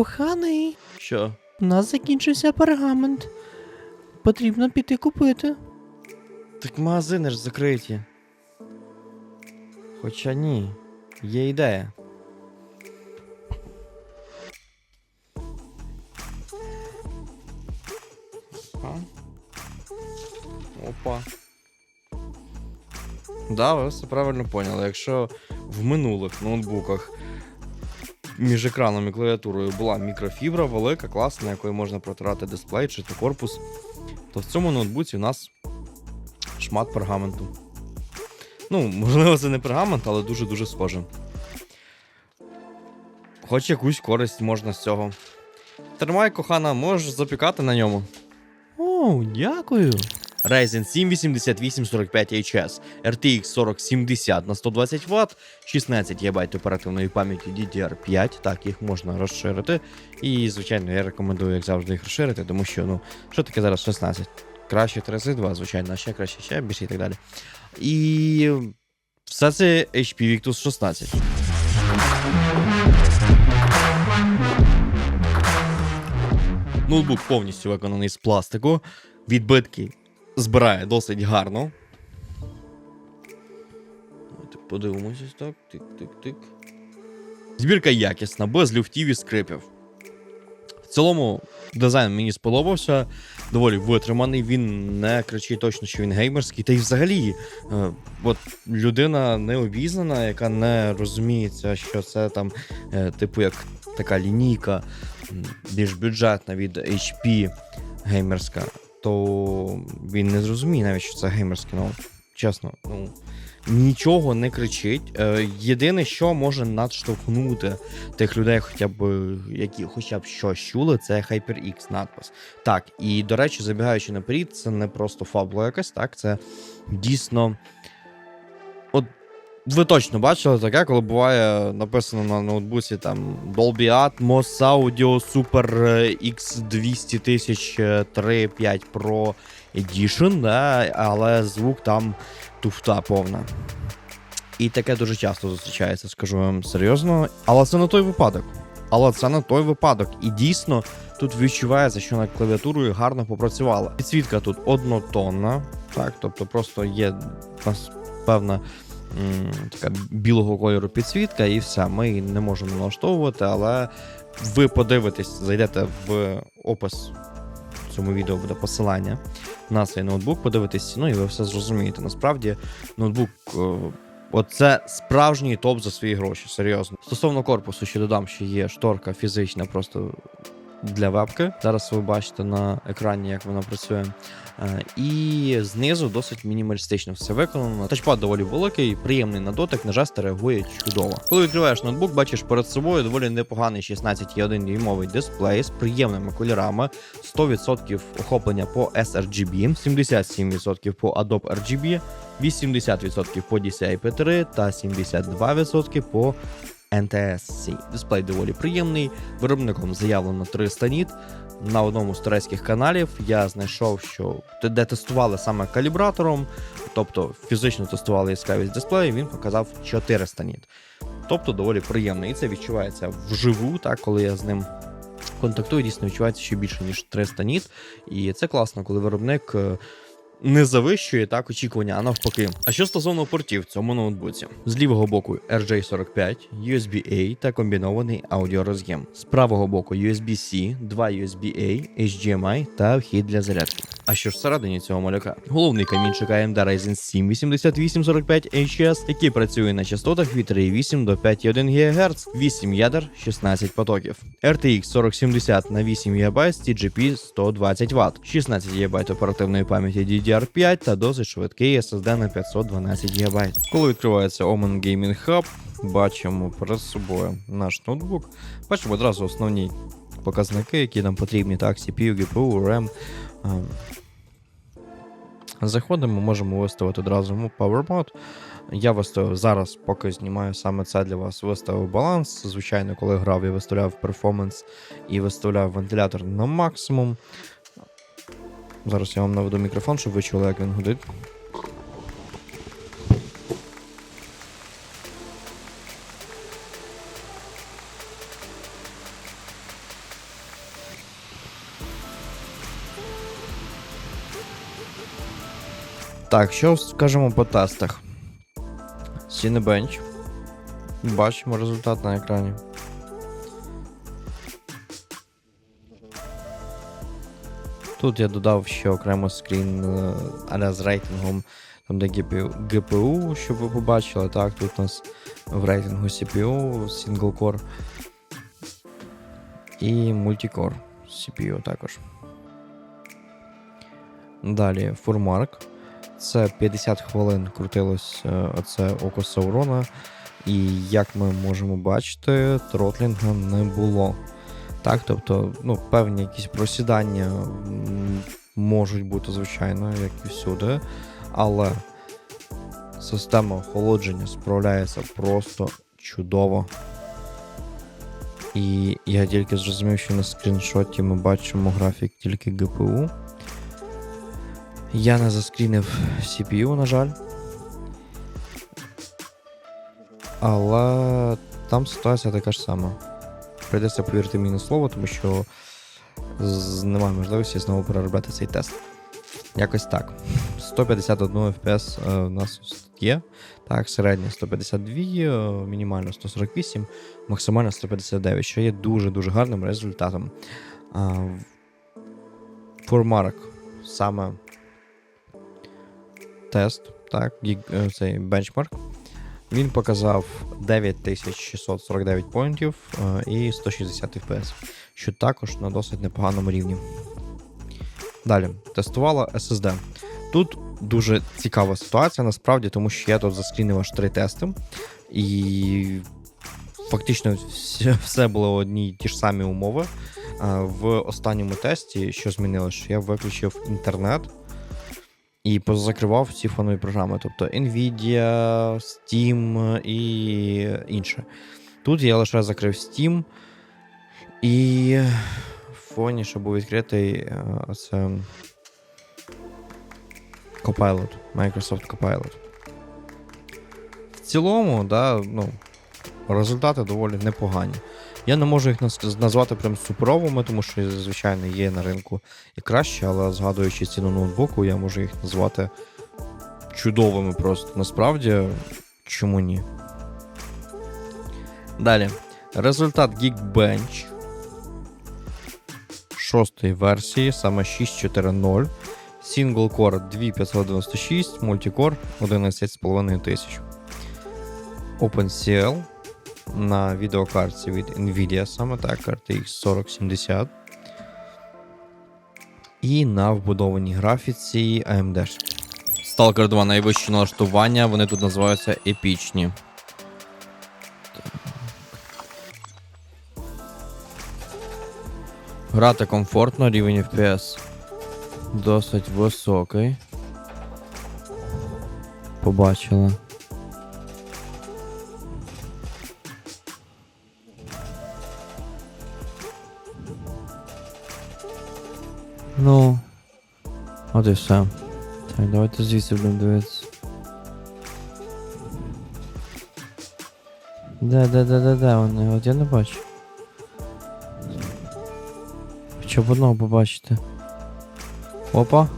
Коханий, Що? у нас закінчився пергамент. Потрібно піти купити. Так магазини ж закриті. Хоча ні, є ідея. Опа. Опа. Да, ви все правильно поняли. Якщо в минулих ноутбуках між екраном і клавіатурою була мікрофібра велика, класна, якою можна протирати дисплей чи то корпус, то в цьому ноутбуці у нас шмат пергаменту. Ну, можливо, це не пергамент, але дуже-дуже схоже. Хоч якусь користь можна з цього. Тримай, кохана, можеш запікати на ньому. О, дякую. Ryzen 7 8845 HS, RTX 4070 на 120 Вт, 16 ГБ оперативної пам'яті DDR5, так, їх можна розширити. І, звичайно, я рекомендую, як завжди, їх розширити, тому що, ну, що таке зараз 16? Краще 32, звичайно, а ще краще, ще більше і так далі. І все це HP Victus 16. Ноутбук повністю виконаний з пластику. Відбитки збирає досить гарно. Давайте подивимося так. Тик-тик-тик. Збірка якісна, без люфтів і скрипів. В цілому, дизайн мені сподобався. Доволі витриманий. Він не кричить точно, що він геймерський. Та й взагалі, е, от людина необізнана, яка не розуміється, що це там, е, типу, як така лінійка, більш бюджетна від HP геймерська, то він не зрозуміє навіть, що це геймерське. кіно. чесно, ну. Нічого не кричить. Е, єдине, що може надштовхнути тих людей, хоча б які хоча б щось чули, це HyperX надпис. Так, і до речі, забігаючи наперед, це не просто фабула якась, так, це дійсно. Ви точно бачили таке, коли буває написано на ноутбуці там Dolby Atmos Audio Super X200 тисяч 3.5 Pro Edition, да, але звук там туфта повна. І таке дуже часто зустрічається, скажу вам серйозно. Але це не той випадок. Але це не той випадок. І дійсно тут відчувається, що над клавіатурою гарно попрацювала. Підсвітка тут однотонна, так, тобто просто є певна така білого кольору підсвітка, і все. Ми її не можемо налаштовувати, але ви подивитесь, зайдете в опис цьому відео буде посилання на цей ноутбук, подивитись, ну і ви все зрозумієте. Насправді, ноутбук. е, Оце справжній топ за свої гроші, серйозно. Стосовно корпусу, ще додам, що є шторка фізична просто для вебки. Зараз ви бачите на екрані, як вона працює. Е, І знизу досить мінімалістично все виконано. Тачпад доволі великий, приємний на дотик, на жести реагує чудово. Коли відкриваєш ноутбук, бачиш перед собою доволі непоганий 16,1 дюймовий дисплей з приємними кольорами, 100% охоплення по sRGB, 77% по Adobe RGB, 80% по DCI-P3 та 72% по NTSC. Дисплей доволі приємний. Виробником заявлено 300 ніт. На одному з турецьких каналів я знайшов, що де тестували саме калібратором, тобто фізично тестували яскравість дисплею, він показав 400 ніт. Тобто доволі приємно. І це відчувається вживу, так, коли я з ним контактую, дійсно відчувається ще більше, ніж 300 ніт. І це класно, коли виробник е, не завищує так очікування, а навпаки. А що стосовно портів в цьому ноутбуці? З лівого боку RJ45, USB-A та комбінований аудіороз'єм. З правого боку USB-C, 2 USB-A, HDMI та вхід для зарядки. А що ж всередині цього малюка? Головний камінчик AMD Ryzen 7 8845 HS, який працює на частотах від 3,8 до 5,1 ГГц, 8 ядер, 16 потоків. RTX 4070 на 8 ГБ з TGP 120 Вт, 16 ГБ оперативної пам'яті DDR5 та досить швидкий SSD на 512 ГБ. Коли відкривається Omen Gaming Hub, бачимо перед собою наш ноутбук. Бачимо одразу основні показники, які нам потрібні. Так, CPU, GPU, RAM. Заходимо, можемо виставити одразу PowerMod. Я виставив зараз, поки знімаю саме це для вас, виставив баланс. Звичайно, коли грав, я виставляв перформанс і виставляв вентилятор на максимум. Зараз я вам наведу мікрофон, щоб ви чули, як він гудить. Так, що скажемо по тестах? Cinebench. Бачимо результат на екрані. Тут я додав ще окремо скрін е, аля з рейтингом, там де GPU, щоб ви побачили. Так, тут у нас в рейтингу CPU, Single Core і Multicore CPU також. Далі Фурмарк. Це 50 хвилин крутилось е, оце око Саурона. І як ми можемо бачити, тротлінга не було. Так, тобто, ну, певні якісь просідання можуть бути, звичайно, як і всюди, але система охолодження справляється просто чудово. І я тільки зрозумів, що на скріншоті ми бачимо графік тільки GPU. Я не заскрінив CPU, на жаль. Але там ситуація така ж сама. Прийдеться повірити мені на слово, тому що немає можливості знову переробляти цей тест. Якось так. 151 FPS у нас є. Так, середня 152, е, мінімально 148, максимально 159, що є дуже-дуже гарним результатом. Фурмарк саме тест, так, е, цей бенчмарк. Він показав 9649 поінтів е, і 160 FPS, що також на досить непоганому рівні. Далі, тестувала SSD. Тут дуже цікава ситуація, насправді, тому що я тут заскрінив аж три тести, і фактично все, було одні й ті ж самі умови. Е, В останньому тесті, що змінилося, я виключив інтернет і позакривав всі фонові програми, тобто Nvidia, Steam і інше. Тут я лише закрив Steam, і в фоні, що був відкритий, е, це Copilot, Microsoft Copilot. В цілому, да, ну, результати доволі непогані. Я не можу їх назвати прям суперовими, тому що, звичайно, є на ринку і краще, але згадуючи ціну ноутбуку, я можу їх назвати чудовими просто. Насправді, чому ні? Далі. Результат Geekbench шостої версії, саме 6.4.0. Single Core 2596, Multicore 11,5 тисяч. OpenCL на відеокартці від Nvidia, саме так, RTX 4070. І на вбудованій графіці AMD. Stalker 2 найвищі налаштування, вони тут називаються епічні. Грати комфортно, рівень FPS досить високий. Побачили. Ну. От і все. Так, давайте звідси будемо дивитися. Де, де, де, де, де вони? От я не бачу. Хоча б одного побачити. Опа.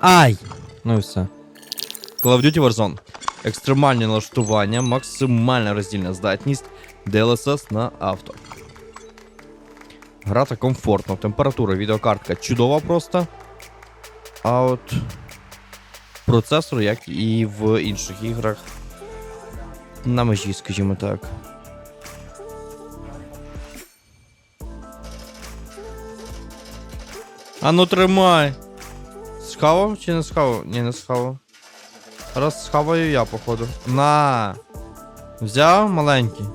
Ай! Ну і все. Call of Duty Warzone. Екстремальні налаштування, максимальна роздільна здатність, DLSS на авто. Грати комфортно, температура, відеокартка чудова просто. А от процесор, як і в інших іграх, на межі, скажімо так. А ну тримай. Схавав чи не схавав? Ні, не схавав. Раз схаваю я, походу. На. Взяв маленький.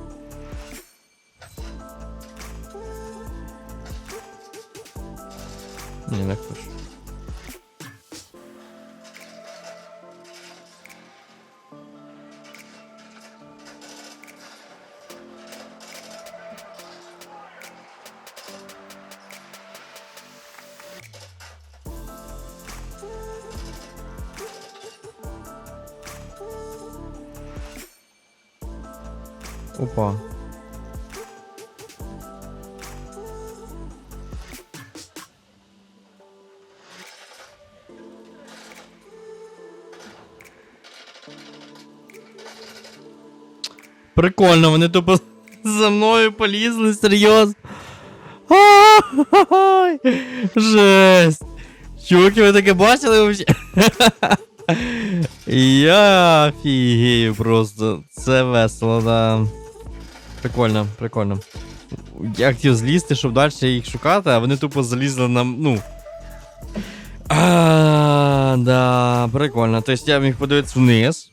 Ні, не Опа. Прикольно, вони тупо за мною полізли, серйозно. Жесть. Чуваки, ви таке бачили вообще? Я офігею просто. Це весело, да. Прикольно, прикольно. Я хотів злізти, щоб далі їх шукати, а вони тупо залізли на. ну. А, да, прикольно. Тобто я міг подивитися вниз.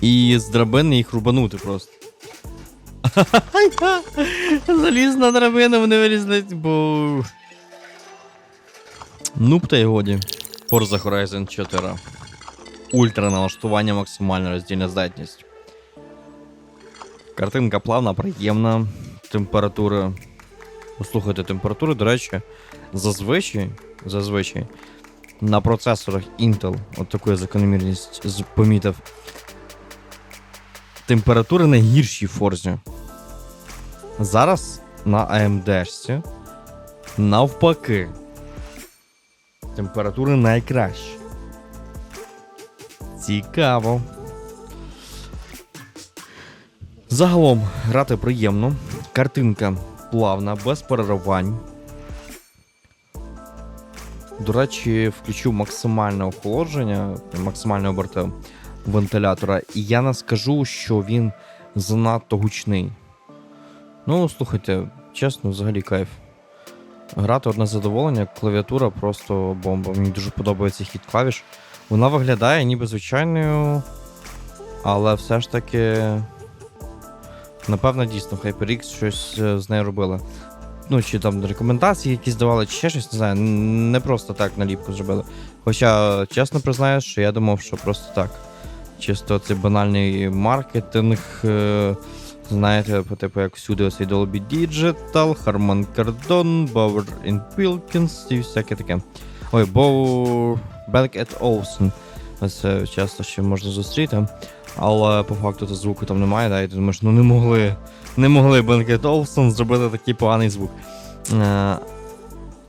І з драбини їх рубанути просто. Заліз на драбину, вони вилізли, бо. Ну, та й годі. Forza Horizon 4. Ультра налаштування, максимальна роздільна здатність. Картинка плавна, приємна. Температура. Послухайте, температури, до речі, зазвичай, зазвичай на процесорах Intel, от таку я закономірність помітив. Температури найгірші в Forza. Зараз на AMD навпаки. Температури найкращі. Цікаво. Загалом грати приємно. Картинка плавна, без переривань. До речі, включив максимальне охолодження, максимальне оберти вентилятора, і я не скажу, що він занадто гучний. Ну, слухайте, чесно, взагалі кайф. Грати одне задоволення, клавіатура просто бомба. Мені дуже подобається хід клавіш. Вона виглядає ніби звичайною, але все ж таки. Напевно, дійсно, HyperX щось е, з нею робили. Ну, чи там рекомендації якісь давали, чи ще щось, не знаю. Не просто так наліпку зробили. Хоча, чесно признаюсь, що я думав, що просто так. Чисто цей банальний маркетинг. е, Знаєте, по типу як всюди ось Dolby Digital, Harman Kardon, Bauer Wilkins і всяке таке. Ой, Bow Beck Olsen. Ось це часто ще можна зустріти. Але по факту то звуку там немає, да, і ти думаєш, ну не могли. Не могли Бенкет Олсон зробити такий поганий звук. Е,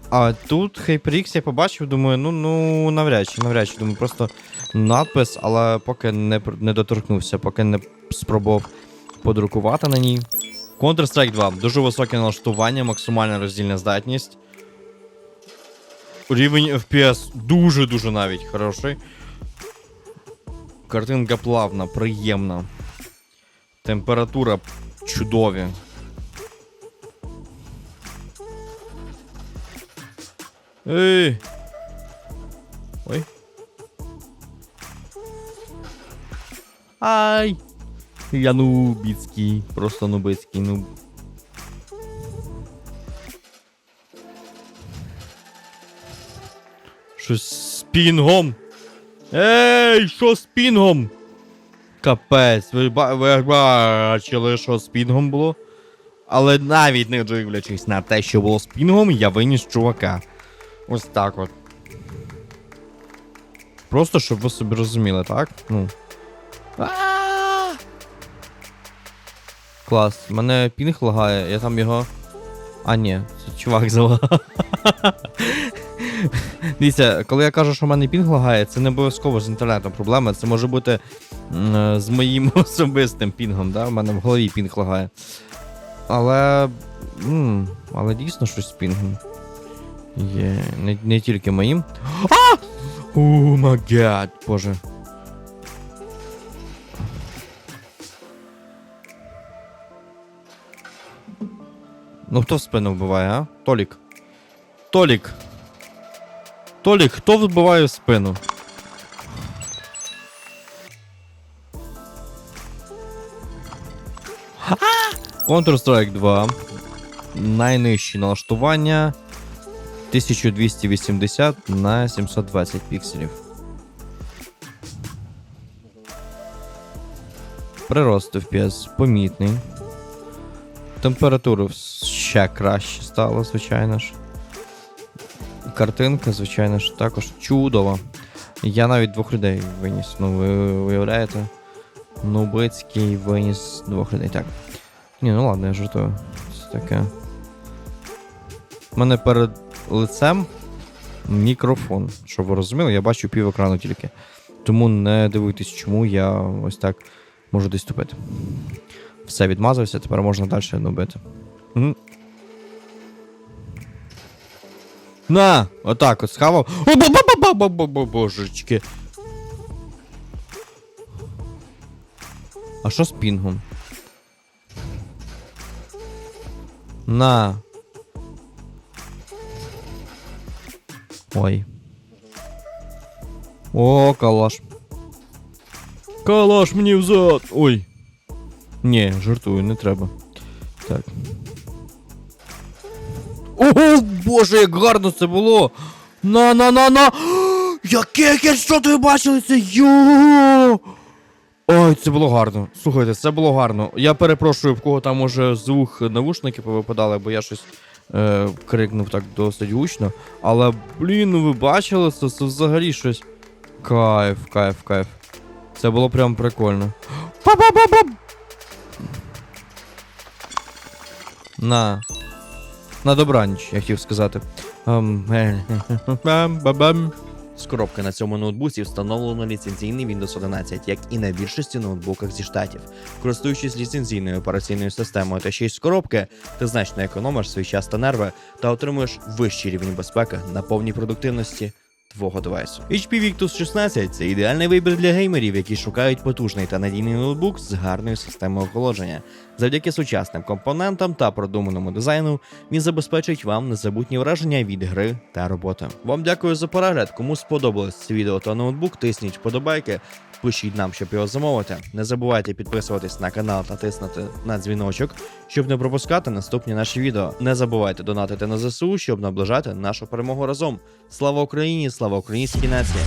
а тут HyperX я побачив, думаю, ну, ну навряд чи, навряд чи. Думаю, просто надпис, але поки не, не доторкнувся, поки не спробував подрукувати на ній. Counter-Strike 2. Дуже високе налаштування, максимальна роздільна здатність. Рівень FPS дуже-дуже навіть хороший. Картинка плавна, приємна. Температура чудові. Ей! Ой. Ай! Я нубіцький, просто нубицький нуб. Щось з пінгом. Ей, що з пінгом? Капець, ви, ви бачили, що з пінгом було? Але навіть не дивлячись на те, що було з пінгом, я виніс чувака. Ось так от. Просто щоб ви собі розуміли, так? Ну. Клас, мене пінг лагає, я там його. А, ні, це чувак залагав. Дивіться, коли я кажу, що в мене пінг лагає, це не обов'язково з інтернетом проблема. Це може бути з моїм особистим пінгом. да? У мене в голові пінг лагає. Але. Але дійсно щось з пінгом. Є. Не, не тільки моїм. А! О, май боже. Ну хто в спину вбиває, а? Толік. Толік. Толік, хто вбиває в спину? Counter-Strike 2. Найнижчі налаштування 1280 на 720 пікселів. Прирост FPS помітний. Температура ще краще стало, звичайно ж. Картинка, звичайно ж, також чудова. Я навіть двох людей виніс. Ну, ви уявляєте? Нубицький виніс двох людей. Так. Ні, ну ладно, я жартую. Це таке. У мене перед лицем мікрофон. Щоб ви розуміли, я бачу пів екрану тільки. Тому не дивуйтесь, чому я ось так можу десь тупити. Все відмазався, тепер можна далі нубити. Мгм. На! Отак от схавав. Божечки. А що з пінгом? На. Ой. О, калаш. Калаш мені взад. Ой. Ні, жартую, не треба. Так. Ого, боже, як гарно це було! На на на на! Яке хедшот ви бачили це? Йо! Ой, це було гарно. Слухайте, це було гарно. Я перепрошую, в кого там може з вух навушники повипадали, бо я щось е, крикнув так досить гучно. Але, блін, ну ви бачили це? Це взагалі щось. Кайф, кайф, кайф. Це було прям прикольно. Ба-ба-ба-ба! На. На добраніч, я хотів сказати. Ем, е, Бам-бам. З коробки на цьому ноутбуці встановлено ліцензійний Windows 11, як і на більшості ноутбуках зі штатів. Користуючись ліцензійною операційною системою та ще й з коробки, ти значно економиш свій час та нерви та отримуєш вищий рівень безпеки на повній продуктивності твого девайсу. HP Victus 16 це ідеальний вибір для геймерів, які шукають потужний та надійний ноутбук з гарною системою охолодження. Завдяки сучасним компонентам та продуманому дизайну він забезпечить вам незабутні враження від гри та роботи. Вам дякую за перегляд. Кому сподобалось це відео та ноутбук, тисніть вподобайки, пишіть нам, щоб його замовити. Не забувайте підписуватись на канал та тиснути на дзвіночок, щоб не пропускати наступні наші відео. Не забувайте донатити на ЗСУ, щоб наближати нашу перемогу разом. Слава Україні! Слава українській нації!